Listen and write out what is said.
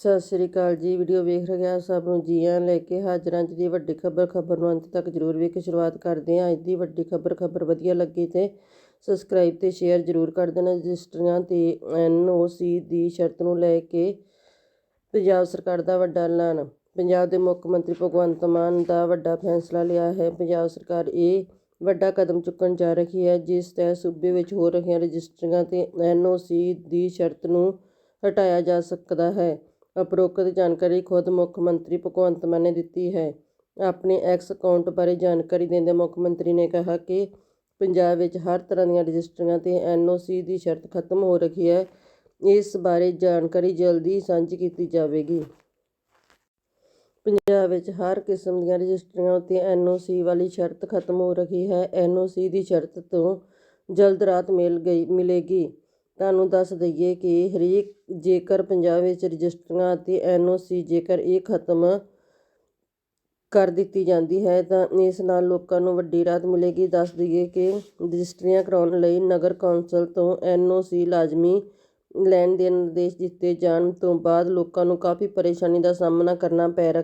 ਸਤਿ ਸ੍ਰੀ ਅਕਾਲ ਜੀ, ਵੀਡੀਓ ਵੇਖ ਰਹੇ ਆ ਸਭ ਨੂੰ ਜੀ ਆਇਆਂ ਲੈ ਕੇ ਹਾਜ਼ਰਾਂ ਅੱਜ ਦੀ ਵੱਡੀ ਖਬਰ ਖਬਰ ਨੂੰ ਅੰਤ ਤੱਕ ਜਰੂਰ ਵੇਖ ਕੇ ਸ਼ੁਰੂਆਤ ਕਰਦੇ ਹਾਂ। ਅੱਜ ਦੀ ਵੱਡੀ ਖਬਰ ਖਬਰ ਵਧੀਆ ਲੱਗੀ ਤੇ ਸਬਸਕ੍ਰਾਈਬ ਤੇ ਸ਼ੇਅਰ ਜਰੂਰ ਕਰ ਦੇਣਾ ਰਜਿਸਟਰੀਆਂ ਤੇ ਐਨਓਸੀ ਦੀ ਸ਼ਰਤ ਨੂੰ ਲੈ ਕੇ ਪੰਜਾਬ ਸਰਕਾਰ ਦਾ ਵੱਡਾ ਐਲਾਨ। ਪੰਜਾਬ ਦੇ ਮੁੱਖ ਮੰਤਰੀ ਭਗਵੰਤ ਮਾਨ ਦਾ ਵੱਡਾ ਫੈਸਲਾ ਲਿਆ ਹੈ। ਪੰਜਾਬ ਸਰਕਾਰ ਇਹ ਵੱਡਾ ਕਦਮ ਚੁੱਕਣ ਜਾ ਰਹੀ ਹੈ, ਜਿਸ ਤਹਿਤ ਸੂਬੇ ਵਿੱਚ ਹੋ ਰਹੀਆਂ ਰਜਿਸਟਰੀਆਂ ਤੇ ਐਨਓਸੀ ਦੀ ਸ਼ਰਤ ਨੂੰ ਹਟਾਇਆ ਜਾ ਸਕਦਾ ਹੈ। ਉਪਰੋਕਤ ਜਾਣਕਾਰੀ ਖੁਦ ਮੁੱਖ ਮੰਤਰੀ ਭਗਵੰਤ ਮਾਨ ਨੇ ਦਿੱਤੀ ਹੈ। ਆਪਣੇ ਐਕਸ ਅਕਾਊਂਟ ਬਾਰੇ ਜਾਣਕਾਰੀ ਦਿੰਦਿਆਂ ਮੁੱਖ ਮੰਤਰੀ ਨੇ ਕਿਹਾ ਕਿ ਪੰਜਾਬ ਵਿੱਚ ਹਰ ਤਰ੍ਹਾਂ ਦੀਆਂ ਰਜਿਸਟਰੀਆਂ ਤੇ ਐਨਓਸੀ ਦੀ ਸ਼ਰਤ ਖਤਮ ਹੋ ਰਹੀ ਹੈ। ਇਸ ਬਾਰੇ ਜਾਣਕਾਰੀ ਜਲਦੀ ਸਾਂਝੀ ਕੀਤੀ ਜਾਵੇਗੀ। ਪੰਜਾਬ ਵਿੱਚ ਹਰ ਕਿਸਮ ਦੀਆਂ ਰਜਿਸਟਰੀਆਂ ਉੱਤੇ ਐਨਓਸੀ ਵਾਲੀ ਸ਼ਰਤ ਖਤਮ ਹੋ ਰਹੀ ਹੈ। ਐਨਓਸੀ ਦੀ ਸ਼ਰਤ ਤੋਂ ਜਲਦ ਰਾਤ ਮਿਲ ਗਈ, ਮਿਲੇਗੀ। ਤੁਹਾਨੂੰ ਦੱਸ ਦਈਏ ਕਿ ਹਰੇਕ ਜੇਕਰ ਪੰਜਾਬ ਵਿੱਚ ਰਜਿਸਟਰੀਆਂ ਅਤੇ ਐੱਨ ਓ ਸੀ ਜੇਕਰ ਇਹ ਖਤਮ ਕਰ ਦਿੱਤੀ ਜਾਂਦੀ ਹੈ ਤਾਂ ਇਸ ਨਾਲ ਲੋਕਾਂ ਨੂੰ ਵੱਡੀ ਰਾਹਤ ਮਿਲੇਗੀ। ਦੱਸ ਦਈਏ ਕਿ ਰਜਿਸਟਰੀਆਂ ਕਰਾਉਣ ਲਈ ਨਗਰ ਕੌਂਸਲ ਤੋਂ ਐੱਨ ਓ ਸੀ ਲਾਜ਼ਮੀ ਲੈਣ ਦੇ ਨਿਰਦੇਸ਼ ਦਿੱਤੇ ਜਾਣ ਤੋਂ ਬਾਅਦ ਲੋਕਾਂ ਨੂੰ ਕਾਫੀ ਪਰੇਸ਼ਾਨੀ ਦਾ ਸਾਹਮਣਾ ਕਰਨਾ ਪੈ ਰਿਹਾ